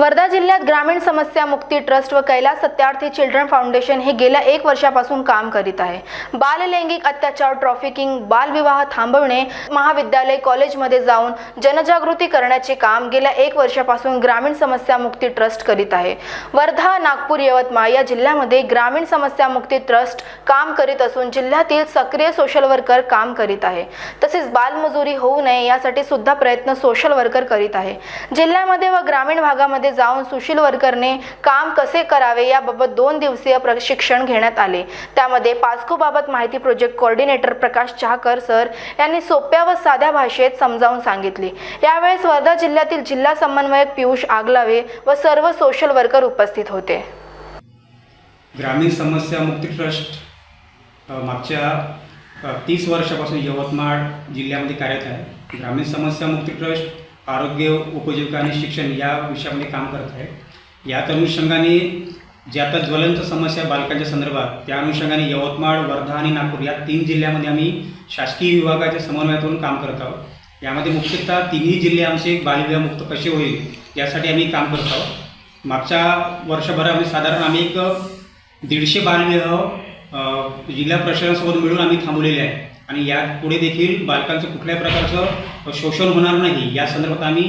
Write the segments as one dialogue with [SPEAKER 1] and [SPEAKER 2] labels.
[SPEAKER 1] वर्धा जिल्ह्यात ग्रामीण समस्या मुक्ती ट्रस्ट व कैलास सत्यार्थी चिल्ड्रन फाउंडेशन हे गेल्या एक वर्षापासून काम करीत आहे. बाल लैंगिक अत्याचार ट्रॉफिकिंग बालविवाह थांबवणे महाविद्यालय कॉलेजमध्ये जाऊन जनजागृती करण्याचे काम गेल्या एक वर्षापासून ग्रामीण समस्या मुक्ती ट्रस्ट करीत आहे. वर्धा नागपूर यवतमाळ या जिल्ह्यामध्ये ग्रामीण समस्या मुक्ती ट्रस्ट काम करीत असून जिल्ह्यातील सक्रिय सोशल वर्कर काम करीत आहे. तसेच बालमजुरी होऊ नये यासाठी सुद्धा प्रयत्न सोशल वर्कर करीत आहे. जिल्ह्यामध्ये व ग्रामीण भागामध्ये जाऊन सुशील वर्करने काम कसे करावे याबाबत दोन दिवसीय प्रशिक्षण घेण्यात आले. त्यामध्ये पास्कोबाबत माहिती project coordinator Prakash Chahakar sir यांनी सोप्या व साध्या भाषेत समजावून सांगितले. यावेळेस वर्धा जिल्ह्यातील जिल्हा समन्वयक पियुष आगलावे व सर्व सोशल वर्कर उपस्थित होते.
[SPEAKER 2] ग्रामीण समस्या मुक्ती ट्रस्ट मागच्या तीस वर्षापासून यवतमाळ जिल्ह्यामध्ये कार्यरत आहे. ग्रामीण समस्या मुक्ती ट्रस्ट आरोग्य उपजीविका आणि शिक्षण या विषयामध्ये काम करत आहे. याच अनुषंगाने जे आता ज्वलंत समस्या बालकांच्या संदर्भात त्या अनुषंगाने यवतमाळ वर्धा आणि नागपूर या तीन जिल्ह्यामध्ये आम्ही शासकीय विभागाच्या समन्वयातून काम करत आहोत. यामध्ये मुख्यतः तिन्ही जिल्हे आमचे बालविवाहमुक्त कसे होईल यासाठी आम्ही काम करत आहोत. मागच्या वर्षभरामध्ये साधारण आम्ही एक दीडशे बालविवाह जिल्हा प्रशासनासोबत मिळून आम्ही थांबवलेले आहे आणि या पुढे देखील बालकांचं कुठल्याही प्रकारचं शोषण होणार नाही या संदर्भात आम्ही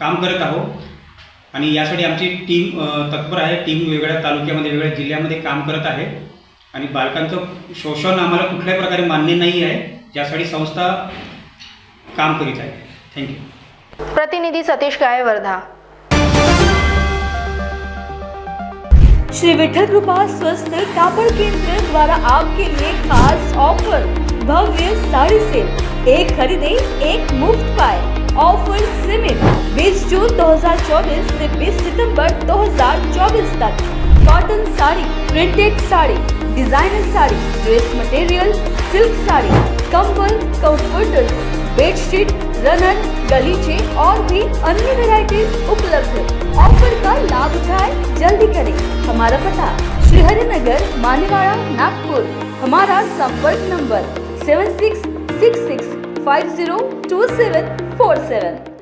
[SPEAKER 2] काम करत आहोत. आणि यासाठी आमची टीम तत्पर आहे. टीम वेगवेगळ्या तालुक्यामध्ये वेगवेगळ्या जिल्ह्यामध्ये काम करत आहे. आणि बालकांचं शोषण आम्हाला कुठल्याही प्रकारे मान्य नाही आहे ज्यासाठी संस्था काम करीत आहे. थँक्यू
[SPEAKER 1] प्रतिनिधी सतीश गाय वर्धा
[SPEAKER 3] श्री विठल कृपा स्वस्थ कापड़ केंद्र द्वारा आपके लिए खास ऑफर भव्य साड़ी सेल एक खरीदे, एक मुफ़्त पाए। ऑफ़र सीमित 20 जून 2024 से 20 सितंबर 2024 तक। Cotton sari printed sari designer sari dress material silk sari, कंबल कंफर्टर बेडशीट रनर गलीचे और भी अन्य वैरायटीज उपलब्ध है। ऑफ़र का लाभ उठाए, जल्दी करें। हमारा पता श्री हरिनगर मानेवाड़ा, नागपुर। हमारा संपर्क नंबर 7666502747